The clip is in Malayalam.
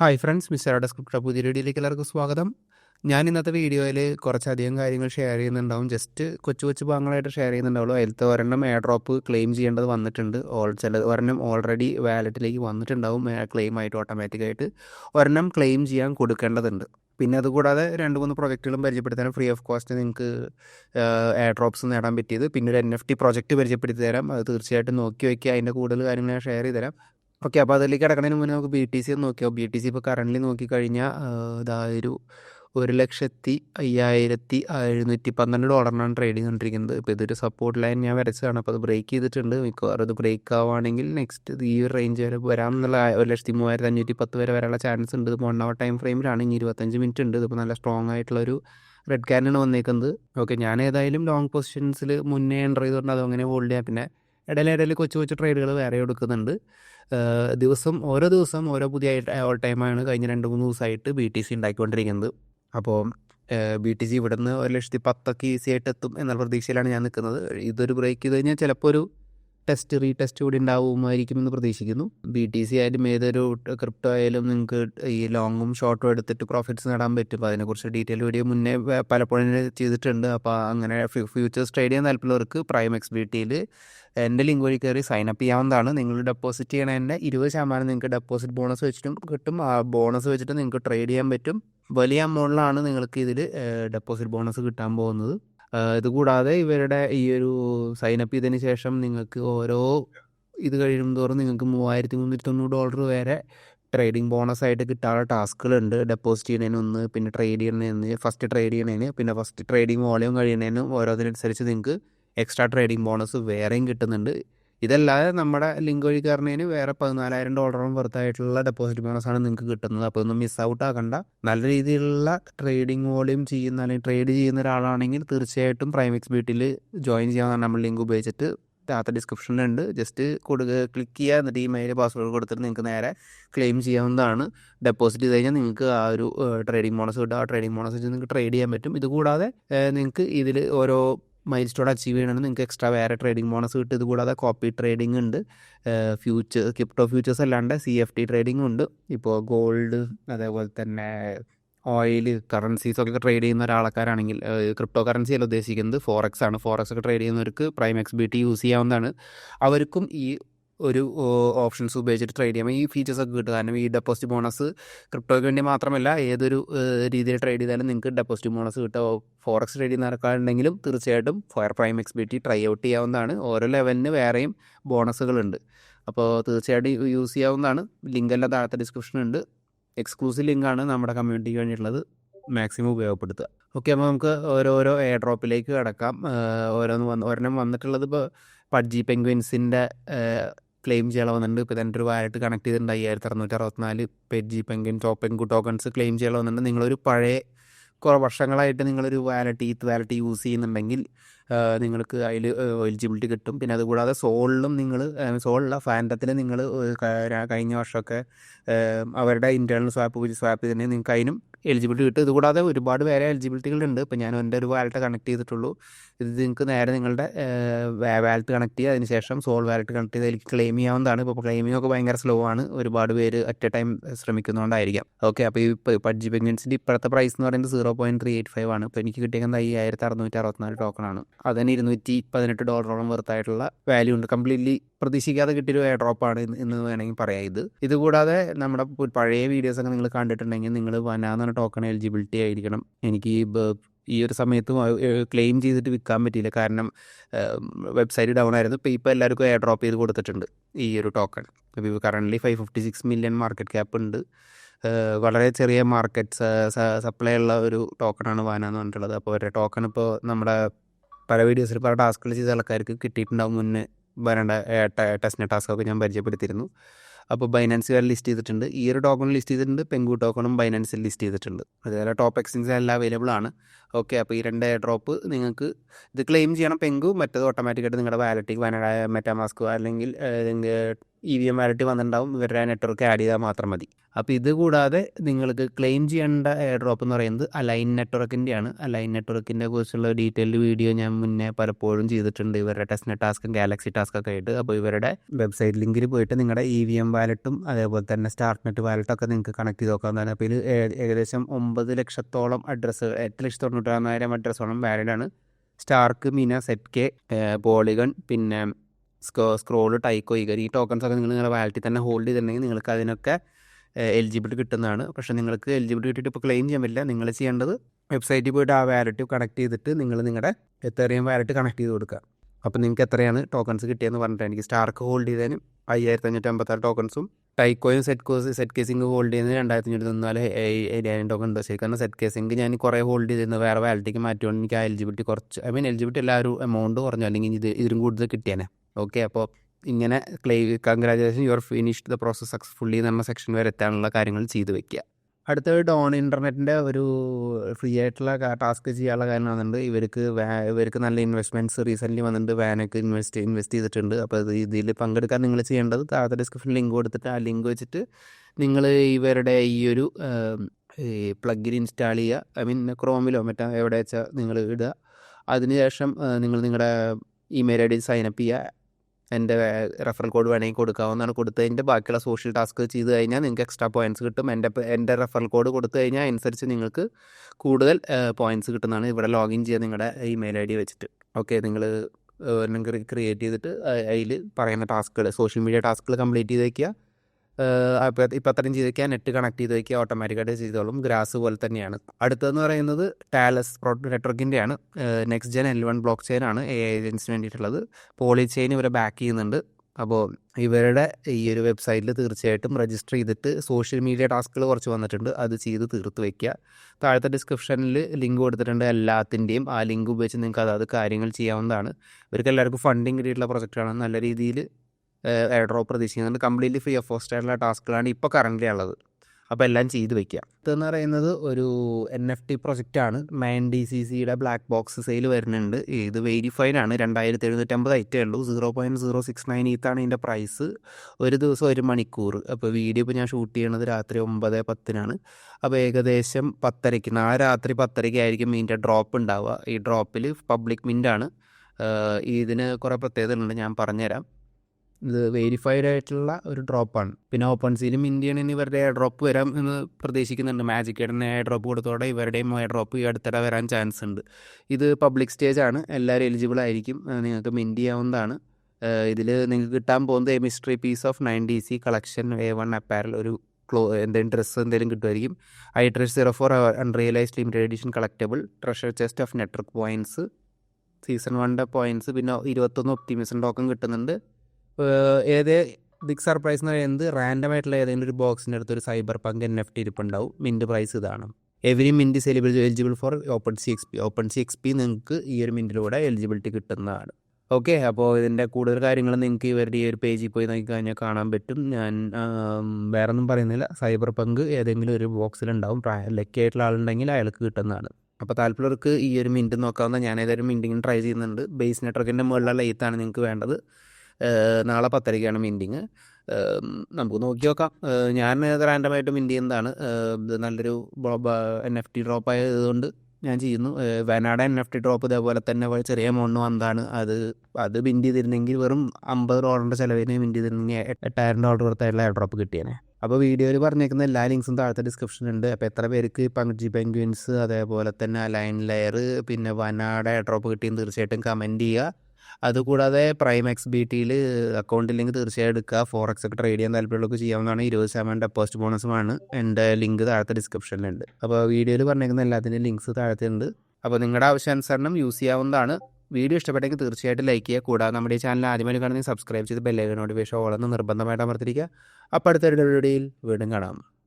ഹായ് ഫ്രണ്ട്സ് മിസ്റ്ററുടെ സ്ക്രിപ്റ്റ് പുതിയ വീഡിയോയിലേക്ക് എല്ലാവർക്കും സ്വാഗതം. ഞാൻ ഇന്നത്തെ വീഡിയോയിൽ കുറച്ചധികം കാര്യങ്ങൾ ഷെയർ ചെയ്യുന്നുണ്ടാവും. ജസ്റ്റ് കൊച്ചു കൊച്ചു ഭാഗങ്ങളായിട്ട് ഷെയർ ചെയ്യുന്നുണ്ടാവുള്ളൂ. അതിലത്തെ ഒരെണ്ണം എയർ ഡ്രോപ്പ് ക്ലെയിം ചെയ്യേണ്ടത് വന്നിട്ടുണ്ട്. ഓൾ ചില ഒരെണ്ണം ഓൾറെഡി വാലറ്റിലേക്ക് വന്നിട്ടുണ്ടാവും. ക്ലെയിം ആയിട്ട് ഓട്ടോമാറ്റിക്കായിട്ട് ഒരെണ്ണം ക്ലെയിം ചെയ്യാൻ കൊടുക്കേണ്ടതുണ്ട്. പിന്നെ അതുകൂടാതെ രണ്ട് മൂന്ന് പ്രൊജക്റ്റുകളും പരിചയപ്പെടുത്താൻ ഫ്രീ ഓഫ് കോസ്റ്റ് നിങ്ങൾക്ക് എയർ ഡ്രോപ്സ് നേടാൻ പറ്റിയത്. പിന്നെ ഒരു എൻ എഫ് ടി പ്രൊജക്റ്റ് പരിചയപ്പെടുത്തി തരാം. അത് തീർച്ചയായിട്ടും നോക്കി വയ്ക്കുക. അതിന്റെ കൂടുതൽ കാര്യങ്ങൾ ഞാൻ ഷെയർ ചെയ്ത് തരാം ഓക്കെ അപ്പോൾ അതിലേക്ക് കിടക്കുന്നതിന് മുന്നേ നമുക്ക് ബി ടി സി നോക്കിയാൽ ബി ടി സി ഇപ്പോൾ കറന്റ് നോക്കിക്കഴിഞ്ഞാൽ ഇതാ ഒരു ഒരു ലക്ഷത്തി അയ്യായിരത്തി എഴുന്നൂറ്റി പന്ത്രണ്ട് ഡോളറിനാണ് ട്രേഡ് ചെയ്തുകൊണ്ടിരിക്കുന്നത് ഇപ്പോൾ ഇതൊരു സപ്പോർട്ട് ലൈൻ ഞാൻ വരച്ചതാണ്. അപ്പോൾ അത് ബ്രേക്ക് ചെയ്തിട്ടുണ്ട്. മിക്കവാറും ഇത് ബ്രേക്ക് ആവുകയാണെങ്കിൽ നെക്സ്റ്റ് ഈ ഒരു റേഞ്ച് വരെ വരാമെന്നുള്ള ഒരു ലക്ഷത്തി മൂവായിരത്തി അഞ്ഞൂറ്റി പത്ത് വരെ വരാനുള്ള ചാൻസ് ഉണ്ട്. ഇത് വൺ അവർ ടൈം ഫ്രെയിമിലാണ് ഇനി ഇരുപത്തഞ്ച് മിനിറ്റ് ഉണ്ട്. ഇതിപ്പോൾ നല്ല സ്ട്രോങ് ആയിട്ടുള്ളൊരു റെഡ് ക്യാനാണ് വന്നേക്കുന്നത്. ഓക്കെ ഞാൻ ഏതായാലും ലോങ് പൊസിഷൻസിൽ മുന്നേ എന്റർ ചെയ്തുകൊണ്ട് അതങ്ങനെ ഹോൾഡ് ചെയ്യാം. പിന്നെ ഇടയിലിടയിൽ കൊച്ചു കൊച്ചു ട്രേഡുകൾ വേറെ എടുക്കുന്നുണ്ട്. ദിവസം ഓരോ ദിവസം ഓരോ പുതിയ ഓൾ ടൈമാണ് കഴിഞ്ഞ രണ്ട് മൂന്ന് ദിവസമായിട്ട് ബി ടി സി ഉണ്ടാക്കിക്കൊണ്ടിരിക്കുന്നത് അപ്പോൾ ബി ടി സി ഇവിടുന്ന് ഒരു ലക്ഷത്തി പത്തൊക്കെ ഈസി ആയിട്ട് എത്തും എന്നുള്ള പ്രതീക്ഷയിലാണ് ഞാൻ നിൽക്കുന്നത്. ഇതൊരു ബ്രേക്ക് ചെയ്ത് കഴിഞ്ഞാൽ ചിലപ്പോൾ ഒരു ടെസ്റ്റ് റീ ടെസ്റ്റ് കൂടി ഉണ്ടാവുമായിരിക്കും എന്ന് പ്രതീക്ഷിക്കുന്നു. ബി ടി സി ആയാലും ഏതൊരു ക്രിപ്റ്റോ ആയാലും നിങ്ങൾക്ക് ഈ ലോങ്ങും ഷോർട്ടും എടുത്തിട്ട് പ്രോഫിറ്റ്സ് നേടാൻ പറ്റും. അപ്പോൾ അതിനെക്കുറിച്ച് ഡീറ്റെയിൽ വീഡിയോ മുന്നേ പലപ്പോഴും ചെയ്തിട്ടുണ്ട്. അപ്പോൾ അങ്ങനെ ഫ്യൂച്ചേഴ്സ് ട്രേഡ് ചെയ്യാൻ താല്പര്യമുള്ളവർക്ക് പ്രൈം എക്സ് ബി ടിയിൽ എന്റെ ലിങ്ക് വഴി കയറി സൈൻ അപ്പ് ചെയ്യാവുന്നതാണ്. നിങ്ങൾ ഡെപ്പോസിറ്റ് ചെയ്യണതിന്റെ ഇരുപത് ശതമാനം നിങ്ങൾക്ക് ഡെപ്പോസിറ്റ് ബോണസ് വെച്ചിട്ടും കിട്ടും. ആ ബോണസ് വെച്ചിട്ട് നിങ്ങൾക്ക് ട്രേഡ് ചെയ്യാൻ പറ്റും. വലിയ എമൗണ്ടിലാണ് നിങ്ങൾക്ക് ഇതിൽ ഡെപ്പോസിറ്റ് ബോണസ് കിട്ടാൻ പോകുന്നത്. ഇതുകൂടാതെ ഇവരുടെ ഈ ഒരു സൈൻ അപ്പ് ചെയ്തതിന് ശേഷം നിങ്ങൾക്ക് ഓരോ ഇത് കഴിയും തോറും നിങ്ങൾക്ക് മൂവായിരത്തി മുന്നൂറ്റി തൊണ്ണൂറ് ഡോളർ വരെ ട്രേഡിംഗ് ബോണസ് ആയിട്ട് കിട്ടാനുള്ള ടാസ്കുകളുണ്ട്. ഡെപ്പോസിറ്റ് ചെയ്യുന്നതിന് ഒന്ന് പിന്നെ ട്രേഡ് ചെയ്യുന്നതിന് ഫസ്റ്റ് ട്രേഡ് ചെയ്യുന്നതിന് പിന്നെ ഫസ്റ്റ് ട്രേഡിംഗ് വോളിയം കഴിയുന്നതിന് ഓരോന്നിനനുസരിച്ച് നിങ്ങൾക്ക് എക്സ്ട്രാ ട്രേഡിംഗ് ബോണസ് വേറെയും കിട്ടുന്നുണ്ട്. ഇതല്ലാതെ നമ്മുടെ ലിങ്ക് വഴി കയറുന്നതിന് വേറെ പതിനാലായിരം ഡോളറും വെറുതായിട്ടുള്ള ഡെപ്പോസിറ്റ് ബോണസ് ആണ് നിങ്ങൾക്ക് കിട്ടുന്നത്. അപ്പോൾ ഒന്നും മിസ് ഔട്ട് ആക്കണ്ട. നല്ല രീതിയിലുള്ള ട്രേഡിംഗ് വോളിയം ചെയ്യുന്ന അല്ലെങ്കിൽ ട്രേഡ് ചെയ്യുന്ന ഒരാളാണെങ്കിൽ തീർച്ചയായിട്ടും പ്രൈം എക്സ് ബീറ്റിൽ ജോയിൻ ചെയ്യാൻ നമ്മൾ ലിങ്ക് ഉപയോഗിച്ചിട്ട്. താത്ത ഡിസ്ക്രിപ്ഷനിലുണ്ട് ജസ്റ്റ് കൊടുക്ക ക്ലിക്ക് ചെയ്യുക. എന്നിട്ട് ഈ പാസ്വേഡ് കൊടുത്തിട്ട് നിങ്ങൾക്ക് നേരെ ക്ലെയിം ചെയ്യാവുന്നതാണ്. ഡെപ്പോസിറ്റ് ചെയ്ത് കഴിഞ്ഞാൽ നിങ്ങൾക്ക് ആ ഒരു ട്രേഡിംഗ് ബോണസ് കിട്ടും. ആ ട്രേഡിംഗ് ബോണസ് വെച്ച് നിങ്ങൾക്ക് ട്രേഡ് ചെയ്യാൻ പറ്റും. ഇതുകൂടാതെ നിങ്ങൾക്ക് ഇതിൽ ഓരോ മൈൽ സ്റ്റോൺ അച്ചീവ് ചെയ്യണമെങ്കിൽ നിങ്ങൾക്ക് എക്സ്ട്രാ വേറെ ട്രേഡിംഗ് ബോണസ് കിട്ടും. ഇതുകൂടാതെ കോപ്പി ട്രേഡിംഗ് ഉണ്ട്. ഫ്യൂച്ചർ ക്രിപ്റ്റോ ഫ്യൂച്ചേഴ്സ് അല്ലാണ്ട് സി എഫ് ടി ട്രേഡിംഗ് ഉണ്ട്. ഇപ്പോൾ ഗോൾഡ് അതേപോലെ തന്നെ ഓയിൽ കറൻസീസ് ഒക്കെ ട്രേഡ് ചെയ്യുന്ന ഒരാൾക്കാരാണെങ്കിൽ ക്രിപ്റ്റോ കറൻസി അല്ല ഉദ്ദേശിക്കുന്നത്. ഫോറക്സ് ആണ്. ഫോറക്സ് ഒക്കെ ട്രേഡ് ചെയ്യുന്നവർക്ക് prime X B T use ചെയ്യാവുന്നതാണ്. അവർക്കും ഈ ഒരു ഓപ്ഷൻസ് ഉപയോഗിച്ചിട്ട് ട്രേഡ് ചെയ്യുമ്പോൾ ഈ ഫീച്ചേഴ്സ് ഒക്കെ കിട്ടും. കാരണം ഈ ഡെപ്പോസിറ്റ് ബോണസ് ക്രിപ്റ്റോയ്ക്ക് വേണ്ടി മാത്രമല്ല ഏതൊരു രീതിയിൽ ട്രേഡ് ചെയ്താലും നിങ്ങൾക്ക് ഡെപ്പോസിറ്റ് ബോണസ് കിട്ടുക ഫോറക്സ് ട്രേഡ് ചെയ്യുന്ന ആൾക്കാരുണ്ടെങ്കിലും തീർച്ചയായിട്ടും fire prime X try out ചെയ്യാവുന്നതാണ്. ഓരോ ലെവലിന് വേറെയും ബോണസുകളുണ്ട് അപ്പോൾ തീർച്ചയായിട്ടും യൂസ് ചെയ്യാവുന്നതാണ്. ലിങ്ക് എല്ലാം താഴത്തെ ഡിസ്ക്രിപ്ഷനുണ്ട് എക്സ്ക്ലൂസീവ് ലിങ്കാണ് നമ്മുടെ കമ്മ്യൂണിറ്റിക്ക് വേണ്ടിയിട്ടുള്ളത് മാക്സിമം ഉപയോഗപ്പെടുത്തുക. ഓക്കെ അപ്പോൾ നമുക്ക് ഓരോരോ എയർ ഡ്രോപ്പിലേക്ക് കിടക്കാം ഓരോന്ന് വന്ന് ഒരെണ്ണം വന്നിട്ടുള്ളത് ഇപ്പോൾ പഡ്ജി പെൻഗ്വിൻസിന്റെ ക്ലെയിം ചെയ്യാൻ വന്നിട്ടുണ്ട് ഇപ്പോൾ തന്നെ ഒരു വാലറ്റ് കണക്ട് ചെയ്തിട്ടുണ്ട്. അയ്യായിരത്തി അറുന്നൂറ്റി അറുപത്തിനാല് പെജി പെൻഗ്വിൻ ടോപ്പൻ ടോക്കൺസ് ക്ലെയിം ചെയ്യാൻ വന്നിട്ടുണ്ട് നിങ്ങളൊരു പഴയ കുറേ വർഷങ്ങളായിട്ട് നിങ്ങളൊരു വാലറ്റ് ഈത്ത് വാലറ്റ് യൂസ് ചെയ്യുന്നുണ്ടെങ്കിൽ നിങ്ങൾക്ക് അതിൽ എലിജിബിലിറ്റി കിട്ടും. പിന്നെ അതുകൂടാതെ സോളിലും നിങ്ങൾ സോളിലുള്ള ഫാന്റത്തിൽ നിങ്ങൾ കഴിഞ്ഞ വർഷമൊക്കെ അവരുടെ ഇന്റേർണൽ സ്വാപ്പ് സ്വാപ്പ് ചെയ്തിട്ടുണ്ടെങ്കിൽ നിങ്ങൾക്ക് അതിനും എലിജിബിലിറ്റി കിട്ടും. ഇതുകൂടാതെ ഒരുപാട് വേറെ എലിജിബിലിറ്റികളുണ്ട് ഇപ്പോൾ ഞാൻ എന്റെ ഒരു വാലറ്റ് കണക്ട് ചെയ്തിട്ടുള്ളൂ. ഇത് നിങ്ങൾക്ക് നേരെ നിങ്ങളുടെ വാലറ്റ് കണക്ട് ചെയ്യുക. അതിനുശേഷം സോൾ വാലറ്റ് കണക്ട് ചെയ്ത് എനിക്ക് ക്ലെയിം ചെയ്യാവുന്നതാണ്. ഇപ്പോൾ ക്ലെയിമിംഗ് ഒക്കെ ഭയങ്കര സ്ലോ ആണ്. ഒരുപാട് പേര് അറ്റ് എ ടൈം ശ്രമിക്കുന്നതുകൊണ്ടായിരിക്കാം ഓക്കെ അപ്പോൾ ഈ പഡ്ജി പെഗ്നൻസിന്റെ ഇപ്പോഴത്തെ പ്രൈസ് എന്ന് പറയുന്നത് zero point three eight five ആണ്. ഇപ്പോൾ എനിക്ക് കിട്ടിയേക്കുന്നത് അയ്യായിരത്തി അറുന്നൂറ്റി അറുപത്തിനാല് ടോക്കണാണ് അതിന് ഇരുന്നൂറ്റി പതിനെട്ട് ഡോളറോളം വെറുത്തായിട്ടുള്ള വാല്യൂ ഉണ്ട്. കംപ്ലീറ്റ്ലി പ്രതീക്ഷിക്കാതെ കിട്ടിയൊരു എയർ ഡ്രോപ്പാണ് എന്ന് വേണമെങ്കിൽ പറയാം ഇത്. ഇതുകൂടാതെ നമ്മുടെ പഴയ വീഡിയോസ് ഒക്കെ നിങ്ങൾ കണ്ടിട്ടുണ്ടെങ്കിൽ നിങ്ങൾ വനാന്നാണ് ടോക്കൺ എലിജിബിലിറ്റി ആയിരിക്കണം. എനിക്ക് ഈ ഒരു സമയത്ത് ക്ലെയിം ചെയ്തിട്ട് വിൽക്കാൻ പറ്റിയില്ല. കാരണം വെബ്സൈറ്റ് ഡൗൺ ആയിരുന്നു. ഇപ്പോൾ ഇപ്പോൾ എല്ലാവർക്കും എയർ ഡ്രോപ്പ് ചെയ്ത് കൊടുത്തിട്ടുണ്ട് ഈ ഒരു ടോക്കൺ ഇപ്പോൾ currently five fifty six million market cap ഉണ്ട്. വളരെ ചെറിയ മാർക്കറ്റ് സപ്ലൈ ഉള്ള ഒരു ടോക്കണാണ് വാന എന്ന് പറഞ്ഞിട്ടുള്ളത്. അപ്പോൾ ഒരു ടോക്കൺ ഇപ്പോൾ നമ്മുടെ പല വീഡിയോസിൽ പല ടാസ്കുകൾ ചെയ്ത ആൾക്കാർക്ക് കിട്ടിയിട്ടുണ്ടാവും മുന്നേ വരേണ്ട ടെസ്റ്റിന്റെ ടാസ്കൊക്കെ ഞാൻ പരിചയപ്പെടുത്തിയിരുന്നു. അപ്പോൾ ബൈനാൻസ് വരെ ലിസ്റ്റ് ചെയ്തിട്ടുണ്ട്. ഈ ഒരു ടോക്കൺ ലിസ്റ്റ് ചെയ്തിട്ടുണ്ട്. പെങ്കു ടോക്കണും ബൈനാൻസിൽ ലിസ്റ്റ് ചെയ്തിട്ടുണ്ട്. അതേപോലെ ടോപ്പ് എക്സ്ചേഞ്ച് എല്ലാം അവൈലബിൾ ആണ്. ഓക്കെ അപ്പോൾ ഈ രണ്ട് ഡ്രോപ്പ് നിങ്ങൾക്ക് ഇത് ക്ലെയിം ചെയ്യണം പെങ്കു മറ്റേത് ഓട്ടോമാറ്റിക്കായിട്ട് നിങ്ങളുടെ വാലറ്റിക്ക് മെറ്റാമാസ്കോ അല്ലെങ്കിൽ ഇ വി എം വാലറ്റ് വന്നിട്ടുണ്ടാവും. ഇവരുടെ നെറ്റ്വർക്ക് ആഡ് ചെയ്താൽ മാത്രം മതി. അപ്പോൾ ഇത് കൂടാതെ നിങ്ങൾക്ക് ക്ലെയിം ചെയ്യേണ്ട എയർ ഡ്രോപ്പ് എന്ന് പറയുന്നത് അലൈൻ നെറ്റ്വർക്കിന്റെയാണ് അലൈൻ നെറ്റ്വർക്കിന്റെ കുറിച്ചുള്ള ഡീറ്റെയിൽഡ് വീഡിയോ ഞാൻ മുന്നേ പലപ്പോഴും ചെയ്തിട്ടുണ്ട്. ഇവരുടെ ടെസ്റ്റ് ടാസ്കും ഗാലക്സി ടാസ്ക് ഒക്കെ ആയിട്ട്. അപ്പോൾ ഇവരുടെ വെബ്സൈറ്റ് ലിങ്കിൽ പോയിട്ട് നിങ്ങളുടെ ഇ വി എം വാലറ്റും അതേപോലെ തന്നെ സ്റ്റാർട്ട് നെറ്റ് വാലറ്റൊക്കെ നിങ്ങൾക്ക് കണക്ട് ചെയ്ത് നോക്കാവുന്നതാണ് അപ്പോൾ ഇത് ഏകദേശം ഒമ്പത് ലക്ഷത്തോളം അഡ്രസ്സ് എട്ട് ലക്ഷത്തി തൊണ്ണൂറ്റാറായിരം അഡ്രസ്സോളം വാലിഡാണ് സ്റ്റാർക്ക് മീന സെറ്റ് കെ പോളിഗൺ പിന്നെ സ്ക്രോ സ്ക്രോൾ ടൈക്കോ ചെയ്യുക ഈ ടോക്കൺസ് ഒക്കെ നിങ്ങൾ നിങ്ങളുടെ വാലറ്റിൽ തന്നെ ഹോൾഡ് ചെയ്തിട്ടുണ്ടെങ്കിൽ നിങ്ങൾക്ക് അതിനൊക്കെ എലിജിബിലിറ്റി കിട്ടുന്നതാണ്. പക്ഷേ നിങ്ങൾക്ക് എലിജിബിലിറ്റി കിട്ടിയിട്ട് ഇപ്പോൾ ക്ലെയിം ചെയ്യാൻ പറ്റില്ല. നിങ്ങൾ ചെയ്യേണ്ടത് വെബ്സൈറ്റിൽ പോയിട്ട് ആ വാലറ്റ് കണക്ട് ചെയ്തിട്ട് നിങ്ങൾ നിങ്ങളുടെ എത്രയും വാലറ്റ് കണക്ട് ചെയ്ത് കൊടുക്കുക. അപ്പോൾ നിങ്ങൾക്ക് എത്രയാണ് ടോക്കൺസ് കിട്ടിയെന്ന് പറഞ്ഞിട്ട് എനിക്ക് സ്റ്റാർക്ക് ഹോൾഡ് ചെയ്തതിനും അയ്യായിരത്തി അഞ്ഞൂറ്റി അമ്പത്താറ് ടോക്കൺസും ടൈക്കോയും സെറ്റ് കോസ് സെറ്റ് കേസിംഗ് ഹോൾഡ് ചെയ്യുന്നത് രണ്ടായിരത്തി അഞ്ഞൂറ്റി നിന്നാൽ ഏഴായിരം ടോക്കൺ ഉണ്ട്? ശരി കാരണം സെറ്റ് കേസിംഗ് ഞാൻ കുറേ ഹോൾഡ് ചെയ്തിരുന്നു. വേറെ വാലറ്റിക്ക് മാറ്റുകൊണ്ട് എനിക്ക് ആ എലിജിബിലിറ്റി കുറച്ച് ഐ മീൻ എലിജിബിലിറ്റി എല്ലാവരും എമൗണ്ട് കുറഞ്ഞു. അല്ലെങ്കിൽ ഇത് ഇതിലും കൂടുതൽ കിട്ടിയേനെ. ഓക്കെ അപ്പോൾ ഇങ്ങനെ ക്ലെയി congratulation are finished the process successfully എന്ന സെക്ഷൻ വരെ എത്താനുള്ള കാര്യങ്ങൾ ചെയ്തു വെക്കുക. അടുത്തത് ഡോൺ ഇന്റർനെറ്റിന്റെ ഒരു ഫ്രീ ആയിട്ടുള്ള ടാസ്ക് ചെയ്യാനുള്ള കാര്യം വന്നിട്ടുണ്ട് ഇവർക്ക് ഇവർക്ക് നല്ല ഇൻവെസ്റ്റ്മെന്റ്സ് റീസെന്റ്ലി വന്നിട്ടുണ്ട്. വാനൊക്കെ ഇൻവെസ്റ്റ് ഇൻവെസ്റ്റ് ചെയ്തിട്ടുണ്ട്. അപ്പോൾ ഇതിൽ പങ്കെടുക്കാൻ നിങ്ങൾ ചെയ്യേണ്ടത് താഴത്തെ ഡിസ്ക്രിപ്ഷൻ ലിങ്ക് കൊടുത്തിട്ട് ആ ലിങ്ക് വെച്ചിട്ട് നിങ്ങൾ ഇവരുടെ ഈ ഒരു പ്ലഗിൻ ഇൻസ്റ്റാൾ ചെയ്യുക. ഐ മീൻ ക്രോമിലോ മറ്റോ എവിടെ വെച്ചാൽ നിങ്ങൾ ഇടുക. അതിനുശേഷം നിങ്ങൾ നിങ്ങളുടെ ഇമെയിൽ ഐ ഡി സൈനപ്പ് ചെയ്യുക. എന്റെ റെഫറൽ കോഡ് വേണമെങ്കിൽ കൊടുക്കാവുന്നതാണ്. കൊടുത്തതിന്റെ ബാക്കിയുള്ള സോഷ്യൽ ടാസ്ക് ചെയ്ത് കഴിഞ്ഞാൽ നിങ്ങൾക്ക് എക്സ്ട്രാ പോയിന്റ്സ് കിട്ടും. എന്റെ എന്റെ റെഫറൽ കോഡ് കൊടുത്തു കഴിഞ്ഞാൽ അനുസരിച്ച് നിങ്ങൾക്ക് കൂടുതൽ പോയിന്റ്സ് കിട്ടുന്നതാണ്. ഇവിടെ ലോഗിൻ ചെയ്യുക നിങ്ങളുടെ ഇമെയിൽ ഐ ഡി വെച്ചിട്ട്. ഓക്കെ നിങ്ങൾ ക്രിയേറ്റ് ചെയ്തിട്ട് അതിൽ പറയുന്ന ടാസ്കുകൾ സോഷ്യൽ മീഡിയ ടാസ്കുകൾ കംപ്ലീറ്റ് ചെയ്ത് വയ്ക്കുക അപ്പോൾ ഇപ്പം അത്രയും ചെയ്ത് വയ്ക്കുക നെറ്റ് കണക്ട് ചെയ്ത് വയ്ക്കുക ഓട്ടോമാറ്റിക്കായിട്ട് ചെയ്തോളും. ഗ്രാസ് പോലെ തന്നെയാണ്. അടുത്തതെന്ന് പറയുന്നത് ടാലസ് നെറ്റ്വർക്കിന്റെ ആണ് next gen L one blockchain ആണ് എ ഏജൻസിന് വേണ്ടിയിട്ടുള്ളത്. പോളി ചെയിൻ ഇവരെ ബാക്ക് ചെയ്യുന്നുണ്ട്. അപ്പോൾ ഇവരുടെ ഈ ഒരു വെബ്സൈറ്റിൽ തീർച്ചയായിട്ടും രജിസ്റ്റർ ചെയ്തിട്ട് സോഷ്യൽ മീഡിയ ടാസ്കുകൾ കുറച്ച് വന്നിട്ടുണ്ട്. അത് ചെയ്ത് തീർത്ത് വയ്ക്കുക താഴത്തെ ഡിസ്ക്രിപ്ഷനിൽ ലിങ്ക് കൊടുത്തിട്ടുണ്ട് എല്ലാത്തിന്റെയും ആ ലിങ്ക് ഉപയോഗിച്ച് നിങ്ങൾക്ക് അതാത് കാര്യങ്ങൾ ചെയ്യാവുന്നതാണ്. ഇവർക്ക് എല്ലാവർക്കും ഫണ്ടിങ് കിട്ടിയിട്ടുള്ള പ്രൊജക്റ്റാണ് നല്ല രീതിയിൽ എയർ ഡ്രോപ്പ് പ്രതീക്ഷിക്കുന്നുണ്ട്. കംപ്ലീറ്റ്ലി ഫ്രീ ഓഫ് കോസ്റ്റ് ആയിട്ടുള്ള ടാസ്കുകളാണ് ഇപ്പോൾ കറന്റ് ഉള്ളത്. അപ്പോൾ എല്ലാം ചെയ്ത് വെക്കുക ഇതെന്ന് പറയുന്നത് ഒരു എൻ എഫ് ടി പ്രൊജക്റ്റാണ് മൈൻ ഡി സി സിയുടെ ബ്ലാക്ക് ബോക്സ് സെയിൽ വരുന്നുണ്ട്. ഇത് വെരിഫൈഡ് ആണ്. രണ്ടായിരത്തി എഴുന്നൂറ്റമ്പത് ഐറ്റേ ഉള്ളൂ zero point zero six nine ഈത്താണ് ഇതിന്റെ പ്രൈസ് ഒരു ദിവസം ഒരു മണിക്കൂർ. അപ്പോൾ വീഡിയോ ഇപ്പോൾ ഞാൻ ഷൂട്ട് ചെയ്യണത് രാത്രി ഒമ്പത് പത്തിനാണ്. അപ്പോൾ ഏകദേശം പത്തരയ്ക്ക് ആ രാത്രി പത്തരയ്ക്ക് ആയിരിക്കും ഇതിന്റെ ഡ്രോപ്പ് ഉണ്ടാവുക ഈ ഡ്രോപ്പിൽ പബ്ലിക് മിന്റാണ് ഇതിന് കുറേ പ്രത്യേകതകളുണ്ട്. ഞാൻ പറഞ്ഞുതരാം. ഇത് വെരിഫൈഡ് ആയിട്ടുള്ള ഒരു ഡ്രോപ്പാണ് പിന്നെ ഓപ്പൺ സീലും ഇന്ത്യൻ ഇവരുടെ എയർ ഡ്രോപ്പ് വരാം എന്ന് പ്രതീക്ഷിക്കുന്നുണ്ട്. മാജിക് ഏടന് എയർ ഡ്രോപ്പ് കൊടുത്തോടെ ഇവരുടെയും എയർ ഡ്രോപ്പ് ഈ അടുത്തിടെ വരാൻ ചാൻസ് ഉണ്ട്. ഇത് പബ്ലിക് സ്റ്റേജ് ആണ്. എല്ലാവരും എലിജിബിൾ ആയിരിക്കും. നിങ്ങൾക്ക് മിന്റ് ചെയ്യാവുന്നതാണ്. ഇതിൽ നിങ്ങൾക്ക് കിട്ടാൻ പോകുന്നത് a mystery piece of nine D C collection a one apparel ഒരു ക്ലോ എന്തെങ്കിലും ഡ്രസ്സ് എന്തെങ്കിലും കിട്ടുമായിരിക്കും. ഐ truss zero four unrealised limited edition collectible treasure chest of network points season വണ്ണിന്റെ പോയിന്റ്സ് പിന്നെ ഇരുപത്തൊന്ന് ഒപ്റ്റിമിസം ടോക്കൺ കിട്ടുന്നുണ്ട്. ഏത് ബിഗ് സർപ്രൈസ് എന്ന് പറയുന്നത് റാൻഡം ആയിട്ടുള്ള ഏതെങ്കിലും ഒരു ബോക്സിന്റെ അടുത്ത് ഒരു cyber punk N F T ഇരിപ്പുണ്ടാവും. Mint price ഇതാണ്. Every mint is eligible eligible for open C X P open C X P നിങ്ങൾക്ക് ഈ ഒരു മിന്റിലൂടെ എലിജിബിലിറ്റി കിട്ടുന്നതാണ്. ഓക്കെ അപ്പോൾ ഇതിന്റെ കൂടുതൽ കാര്യങ്ങൾ നിങ്ങൾക്ക് ഇവരുടെ ഈ ഒരു പേജിൽ പോയി നോക്കി കഴിഞ്ഞാൽ കാണാൻ പറ്റും. ഞാൻ വേറെ ഒന്നും പറയുന്നില്ല. സൈബർ പങ്ക് ഏതെങ്കിലും ഒരു ബോക്സിലുണ്ടാവും ലക്കി ആയിട്ടുള്ള ആളുണ്ടെങ്കിൽ അയാൾക്ക് കിട്ടുന്നതാണ്. അപ്പോൾ താല്പര്യമുള്ളവർക്ക് ഈ ഒരു മിന്റ് നോക്കാവുന്ന ഞാൻ ഏതൊരു മിന്റിങ് ട്രൈ ചെയ്യുന്നുണ്ട്. ബേസ് നെറ്റ്വർക്കിന്റെ മുകളിലുള്ള ലെയ്ത്താണ് നിങ്ങൾക്ക് വേണ്ടത്. നാളെ പത്തരയ്ക്കാണ് മിന്റിങ് നമുക്ക് നോക്കി നോക്കാം. ഞാൻ റാൻഡമായിട്ട് മിന്റ് ചെയ്യുന്നതാണ്. നല്ലൊരു എൻ എഫ് ടി ഡ്രോപ്പ് ആയതുകൊണ്ട് ഞാൻ ചെയ്യുന്നു. Wayanad N F T drop ഇതേപോലെ തന്നെ ചെറിയ എമൗണ്ട് വന്നതാണ്. അത് അത് മിന്റ് ചെയ്തിരുന്നെങ്കിൽ വെറും അമ്പത് ഡോളറിന്റെ ചിലവിന് മിന്റ് ചെയ്തിരുന്നെങ്കിൽ എട്ടായിരം ഡോളർ കൊടുത്തായിട്ടുള്ള ഡ്രോപ്പ് കിട്ടിയേനെ. അപ്പോൾ വീഡിയോയിൽ പറഞ്ഞേക്കുന്ന എല്ലാ ലിങ്ക്സും താഴത്തെ ഡിസ്ക്രിപ്ഷനുണ്ട് അപ്പോൾ എത്ര പേർക്ക് പങ്ക്ജി പെൻഗ്വിൻസ് അതേപോലെ തന്നെ ലൈൻ ലെയർ പിന്നെ എയർ ഡ്രോപ്പ് കിട്ടിയെന്ന് തീർച്ചയായിട്ടും കമന്റ് ചെയ്യുക. അതുകൂടാതെ പ്രൈം എക്സ് ബി ടിയിൽ അക്കൗണ്ട് ലിങ്ക് തീർച്ചയായും എടുക്കുക. ഫോറക്സ് ഒക്കെ ട്രേഡ് ചെയ്യാൻ താല്പര്യമുള്ളവർക്ക് ചെയ്യാവുന്നതാണ്. ഇരുപത് ശതമാനം ഡെപ്പോസിറ്റ് ബോണസുമാണ് എന്റെ ലിങ്ക് താഴത്തെ ഡിസ്ക്രിപ്ഷനിലുണ്ട് അപ്പോൾ വീഡിയോയിൽ പറഞ്ഞേക്കുന്ന എല്ലാത്തിന്റെയും ലിങ്ക്സ് താഴത്തുണ്ട് അപ്പോൾ നിങ്ങളുടെ ആവശ്യാനുസരണം യൂസ് ചെയ്യാവുന്നതാണ്. വീഡിയോ ഇഷ്ടപ്പെട്ടെങ്കിൽ തീർച്ചയായിട്ടും ലൈക്ക് ചെയ്യുക. കൂടാതെ നമ്മുടെ ഈ ചാനൽ ആദ്യമായി കാണുന്നതിന് സബ്സ്ക്രൈബ് ചെയ്ത് ബെല്ലൈക്കൻ നോട്ടിഫിക്കേഷൻ ഓളെന്ന് നിർബന്ധമായിട്ട് അമർത്തിരിക്കുക അപ്പോൾ അടുത്ത വീഡിയോയിൽ വീണ്ടും കാണാം.